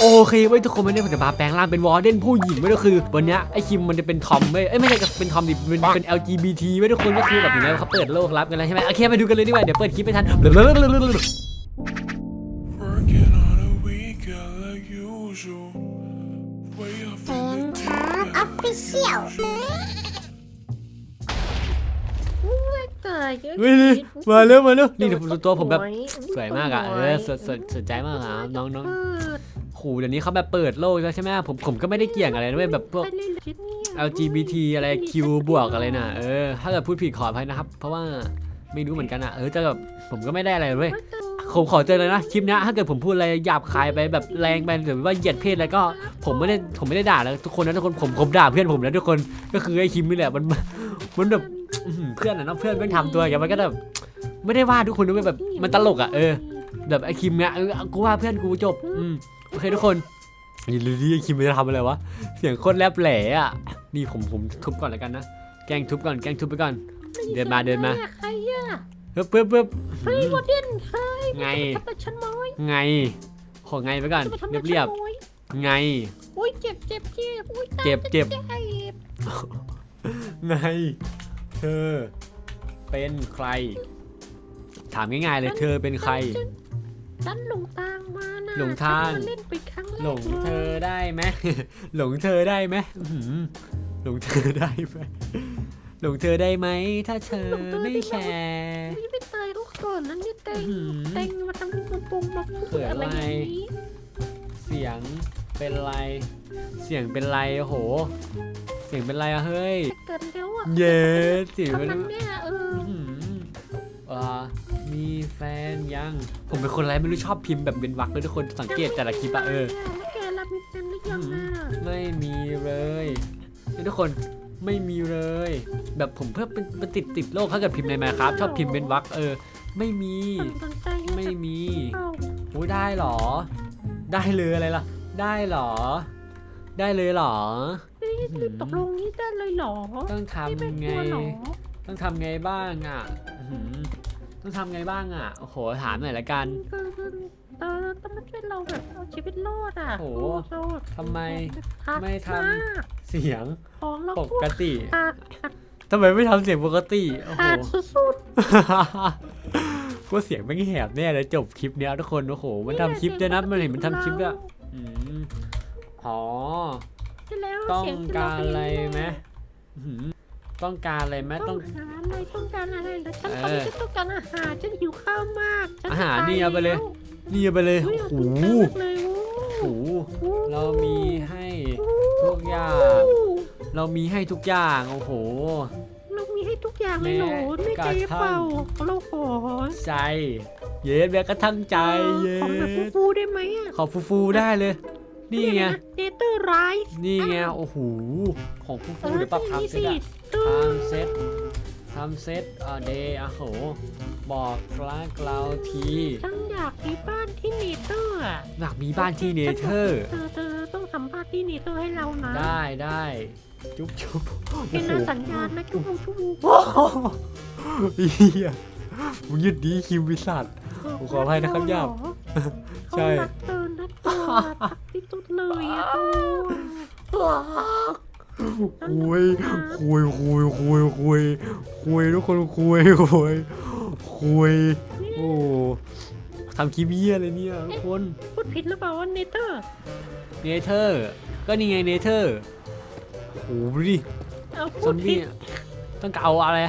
โอเคเว้ยทุกคนวันนี้ผมจะมาแปลงร่างเป็นวอร์เดนผู้หญิงเว้ยก็คือ วันเนี้ยไอคิมมันจะเป็นทอมเว้ยเอ้ยไม่ใช่เป็นทอมดิเป็นเป็น LGBT เว้ยทุกคนก็คือแบบอย่างนี้เขาเปิดโลกรับกันแล้วใช่ไหมโอเคไปดูกันเลยดีกว่าเดี๋ยวเปิดคลิปไม่ทัน Working on a weekend like usual. Way up เป็ in น the ครับออฟฟิเชียล ตายเยอะเฮ้ยนี่มาเร็วมาเร็วนี่เดี๋ยวตัวผมแบบสวยสวยมากอะเออสดสดสนใจมากอะน้องน้องเออโหเดี๋ยวนี้เขาแบบเปิดโลกแล้วใช่ไหมผมผมก็ไม่ได้เกี่ยงอะไรนะเว้ยแบบพวกไปเล่นชิ้นเนี่ย LGBT อะไร Q บวกอะไรน่ะเออถ้าเกิดพูดผิดขออภัยนะครับ เพราะว่าไม่รู้เหมือนกันอะเออแต่แบบผมก็ไม่ได้อะไรเลยเว้ยเฮ้ยแต่ผมขอเตือนเลยนะคลิปเนี้ยถ้าเกิดผมพูดอะไรหยาบคายไปแบบแรงไปหรือว่าเหยียดเพศอะไรก็ผมไม่ได้ผมไม่ได้ด่าแล้วทุกคนนะทุกคนผมผมด่าเพื่อนผมนะทุกคนก็คือไอ้คิมนี่แหละมันมันแบบ อื้อหือเพื่อนอะเนาะเพื่อนแม่งทำตัวอย่างเงี้ยมันก็แบบไม่ได้ว่าทุกคนด้วยแบบมันตลกอะเออ แบบไอ้คิมเนี้ยเออกูว่าเพื่อนกูจบอืมโอเคทุกคนนี่ดูดิไอ้คิมมันจะทำอะไรวะเสียงโคตรแลบแหล่อะนี่ผมผมทุบก่อนแล้วกันนะแกล้งทุบก่อนแกล้งทุบไปก่อน เดินมาเดินมา ใครอะปึ๊บปึ๊บปึ๊บเฮ้ยโมเดนใครไง ทำแต่ฉันน้อยไงขอไงไปก่อนจะมาทำเรีแต่ยบเรียบฉันน้อยๆไงอุ้ยเจ็บเจ็บเจ็บอุ้ยตายเจ็บเจ็บเจ็บไง เธอ เป็นใคร ถามง่ายๆเลยเธอเป็นใครฉันฉันหลงทางมานะหลงทาง ฉันมเล่นไปครั้งแรกหลงเธอได้ไหม หลงเธอได้ไหมอื้อหือหลงเธอได้ไหมหลงเธอได้ไหม ถ้าเธอไม่แคร์นี่ไม่ตายก็ก่อนนะนี่เต็งอื้อหือ เต็งมาทำเป็นปรุงมาพูเขินดอะไรอะไรอย่างนี้เสียงเป็นไร เสียงเป็นไรโอ้โห เสียงเป็นไรอะเฮ้ย เกินแล้วอะเย้เสียงทำเป็นนั้นเนี่ยเอออื้อหืออ่ามีแฟนยัง ผมเป็นคนไรไม่รู้ชอบพิมพ์แบบเป็นวรรคเลยทุกคนสังเกตแต่ละคลิปอะเออ แล้วแกรับมีแฟนหรือยังอะไม่มีเลยนี่ทุกคนไม่มีเลย แบบผมเพื่อเป็นเป็นติดติดโลกถ้าเกิดพิมพ์ในมาครับ ชอบพิมพ์เป็นวรรคเออ ไม่มี สนใจให้ไม่มีเอ้าโอ้ยได้เหรอ ได้เลยอะไรล่ะ ได้เหรอ ได้เลยเหรอ เฮ้ยตกลงนี้ได้เลยเหรอต้องไม่ทำไม่ไง กลัวเหรอต้องทำไงบ้างอะอื้อหือต้องทำไงบ้างอะ โอ้โห ถามหน่อยละกันคือคือเออต้องมาช่วยเราแบบเอาชีวิตรอดอะโอ้โหทำไมไม่ทำ มากเสียงของเราปกติขาดขาดทำไมไม่ทำเสียงปกติ โอ้โห ขาดสุดกูว่าเสียงไม่งแหบแน่เลยจบคลิปเนี้ยทุกคน โอ้โห ๆมันทำคลิปด้วยนะ มันเห็นมันทำคลิปด้วย อืมอ๋อ ใช่แล้วต้องเสียที่การอะไรเปไหมอื้อหือต้องการอะไรไหมต้ต้อองงการอะไรต้องการอะไรแล้วฉันเอตอนอนี้ฉันต้องการอาหารฉันหิวข้าวมากฉัอาหารจะตนี่เอาไปเลย แวนี่ไปเลยฮ้ยโอ้โหเอาไปเลยโอ้โหโอ้โหเรามีให้ทุกอย่างเรามีให้ทุกอย่างโอ้โห เรามีให้ทุกอย่างเลยเหรอแม้ไม่ใจกระทั่ง เปล่าเราขอใจ เย็นแม้กระทั่งใจเย็ของแบบนฟูๆได้ไหมอะขอฟูๆได้เลย นี่ไงเนเตอร์ไรส์นี่ไงโอ้โหของฟูๆเดี๋ยวปรับทำเสร็จอะตึ้ทงำเซ็ตทำเซ็ตอ่าเดย์อะโหบอกรักเราทีฉันอยากมีบ้านที่เนเตอร์อะอยากมีบ้านที่เนเธอร์เธอเธอต้องทำบ้านที่เนเธอร์ให้เรานะได้ได้จุ๊บจุ๊บเป็นนะสัญญาณนะจุ๊บจุ๊บโอ้โหเฮียมึงหยุดดีคิววิสัตว์ผมขออภัยนะครับญาติใช่ เขากลัวที่สุดเลยอะตัวคุยคุยคุยคุยคุยคุยทุกคนคุยคุยคุยโอ้ทำคลิปเยี่ยเลยเนี่ยทุกคนพูดผิดหรือเปล่าว่าเนเธอร์เนเธอร์ก็นี่ไงเนเธอร์โอ้โหดูดิเอาซอมบี้ต้องเอาอะไร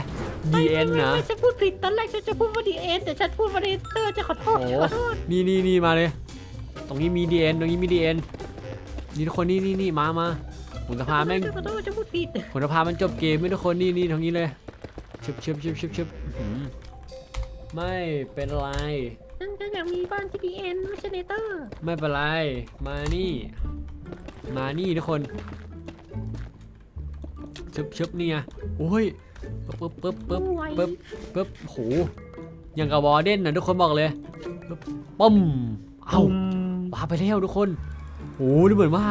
ดีเอ็นนะไม่ไม่ฉันพูดผิดตอนแรกฉันจะพูดว่าดีเอ็นแต่ฉันพูดว่าเนเธอร์จะขอโทษขอโทษนี่นี่นี่มาเลย ตรงนี้มีดีเอ็นตรงนี้มีดีเอ็นนี่ทุกคนนี่นี่นี่มามาผมจะพาแม่งขอโทษจะพูดผิดผมจะพามันจบเกมไม่ทุกคนนี่นี่ตรงนี้เลยชึบชึบชึบชึบชึบอื้อหือไม่เป็นไรฉันฉันอยากมีบ้านที่ดีเอ็นไม่ใช่เนเธอร์ไม่เป็นไรมานี่ มานี่ทุกคนชึบชึบนี่ไงโอ้ยปึ๊บปึ๊บปึ๊บไวปึ๊บปึ๊บโหยังกับวอร์เดนนะทุกคนบอกเลยปึ๊บปุ้มเอ้า ว้าไปแล้วทุกคนโหดูเหมือนว่า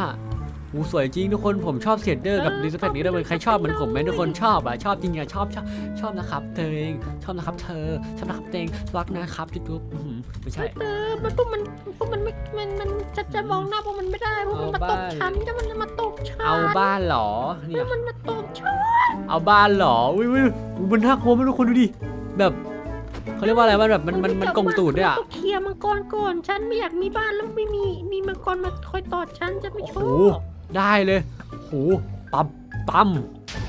โอ้สวยจริงทุกคนผมชอบเซดเดอร์กับดิสแพคนี้ด้วยมันใครชอบเหมือนผมไหมทุกคนชอบอะชอบจริงอะชอบชอบชอบนะครับเธอเองชอบนะครับ เธอชอบนะครับเตงรักนะครับจุ๊บจุ๊บอื้อหือไม่ใช่เออมันพวกมันพวกมันไม่มันมันจะจะมองหน้าพวกมันไม่ได้พวกมันมาตบฉันจะมันมาตบฉันเอาบ้านเหรอเนี่แล้ยวมันมาตบฉันเอาบ้านเหรออุ้ยอุ้ยอุ้ยมันน่ากลัวมากทุกคนดูดิแบบ เขาเรียกว่าอะไรมันแบบมันมันมันกงตูดด้วยอะต้องเคลียร์มังกรก่อนฉันไม่อยากมีบ้านแล้วไม่มีมีมังกรมาคอยตอดฉันจะไม่ชอโอ้โหบได้เลยโหปั๊มปั๊ม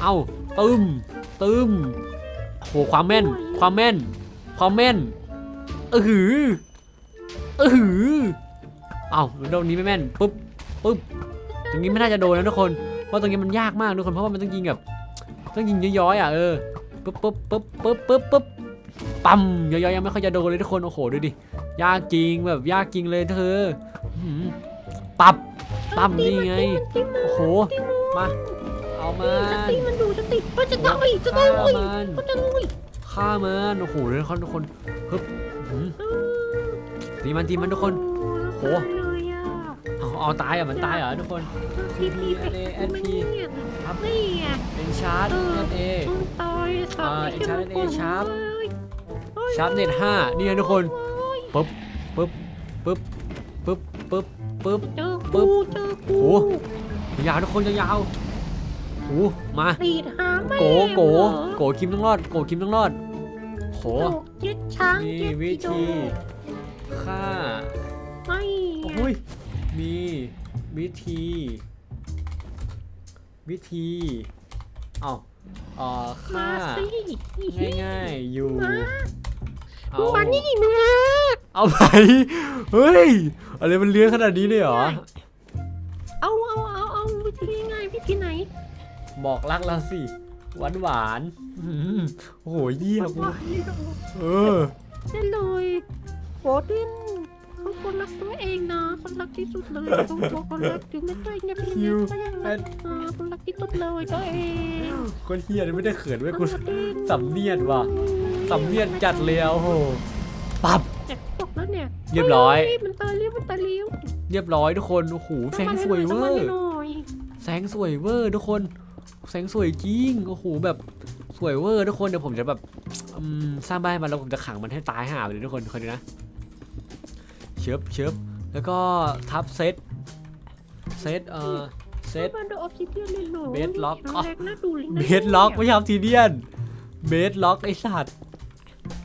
เอ้าตึมตึมโหความแม่น ความแม่น ความแม่นเออหือเออหือเอ้าตรงนี้ไม่แม่นปุ๊บปุ๊บตรงนี้ไม่น่าจะโดนนะทุกคนเพราะตรงนี้มันยากมากทุกคนเพราะว่ามันต้องยิงแบบต้องยิงย้อยๆอะเออปุ๊บปุ๊บปุ๊บปุ๊บปุ๊บปุ๊บ ปั๊มย้อยๆยังไม่ค่อยจะโดนเลยทุกคนโอ้โหดูดิยากจริงแบบยากจริงเลยเธออื้อหือปับปั๊มนี่ไงตีมันโอ้โหมาเอามาตีมันตีมันดูจะติดก็จะต้องอีกจะต้องฆ่าอีกมันก็จะต้องอีกฆ่ามันโอ้โหทุกคนทุกคนฮึบหืมตีมันตีมันทุกคนโห เลยอะเอาเอาตายอะมันตายเหรอทุกคน ทีพีไปแอดพีครับนี่ไง เป็นชาร์จเน็ตเอต้องตายสัตว์ อ่าไอ้ชาร์จเหี้ยเอชาร์จเฮ้ย ชาร์จเน็ตห้านี่ไงทุกคนปึ๊บปึ๊บปึ๊บปึ๊บปึ๊บปึ๊บ เจอปึ๊กูบ เจอกูโหยาวทุกคนยาวๆโหมา ตีดหาแม่โกโกเหรอโกคิมต้องรอด โกคิมต้องรอดโหโกเจ็ดช้างนี่เจ็ดวิกิโลธีฆ่าไม่โอ้ยมีวิธี วิธีเอ้าเอ่อมาฆ่าสิง่ายๆอยู่ มา เอามานี่มาเอาไปเฮ้ยอะไรมันเลี้ยงขนาดนี้เลยเหรอ เอาเอาเอาเอาวิธีง่ายๆวิธีไหน บอกรักเราสิหวานหวานๆอื้อหือโอ้โหเยี่ยมว่าเออได้เลยโกดินเขาคนรักตัวเองนะคนรักที่สุดเลยต้องบอกคนรักถึงไม่ได้เนี่ยเป็นยังไงก็ยังรักเออคนรักที่สุดเลยตัวเองคนเฮียนี่ไม่ได้เขินไว้ยโกคุณดินสำเนียดว่ะ สำเนียดจัดเลยอะโอ้โหปับเนี่ยตกแล้วเนี่ยเรียบร้อย ฮ้มันตายเลี้ยวมันตายเลี้ยวเรียบร้อยทุกคนโอ้โหแสงสวยเวอน้ำมันร์ให้หน่อยแสงสวยเวอร์ทุกคน แสงสวยจริงโอ้โหแบบสวยเวอร์ทุกคนเดี๋ยวผมจะแบบอืมสร้างบ้านให้มันแล้วผมจะขังมันให้ตายห่าไปเลยทุกคนคอยดูนะเชิบเชิบแล้วก็ทับเซตเซตเอ่อเซตมันดูออฟซิเดียนเลยเหรอ Bedrock ครั้งแรกน่าดูเลยนะเบสล็อกไม่ใช่ออฟทีเดียนเบสล็อกไอสัตว์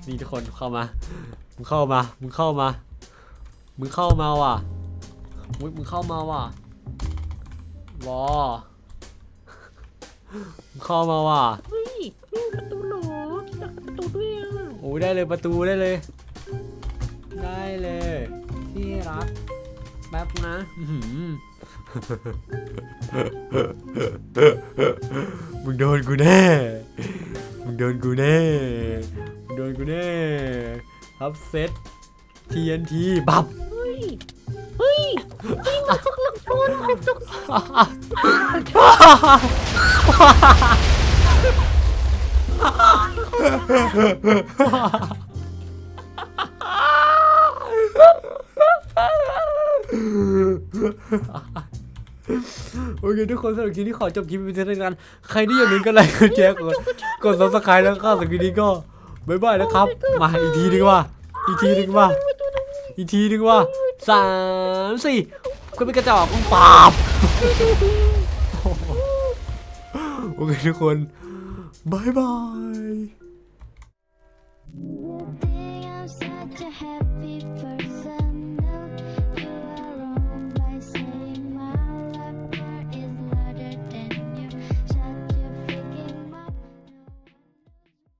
นี่ทุกคนเข้ามา มึงเข้ามา มึงเข้ามา มึงเข้ามาว่ะมึงมึงเข้ามาว่ะวอมึงเข้ามาว่ะเฮ้ยนี่ประตูเหรอที่อยากประตูด้วยอะโอ้ยได้เลยประตูได้เลย ได้เลยที่รักแป๊บนะอื้อหือมึงโดนกูแน่ มึงโดนกูแน่มึง โดนกูแน่ครับเซต TNT บับเฮ้ย เฮ้ยเฮ้ยมันกำลังชนมันตกโอเคทุกคนสำหรับคลิปนี้ขอจบคลิปเป็นเท่านี้กันใครที่อยากลืมกันไลค์กดแชร์กดกดซับสไครต์แล้วก็สำหรับคลิปนี้ก็ บายบายนะครับ มาอีกทีนึงว่า อีกทีนึงว่า อีกทีนึงว่าสามสี่คุณเป็นกระจอกคุณปาบโอเคทุกคนบายบาย I'm happy person.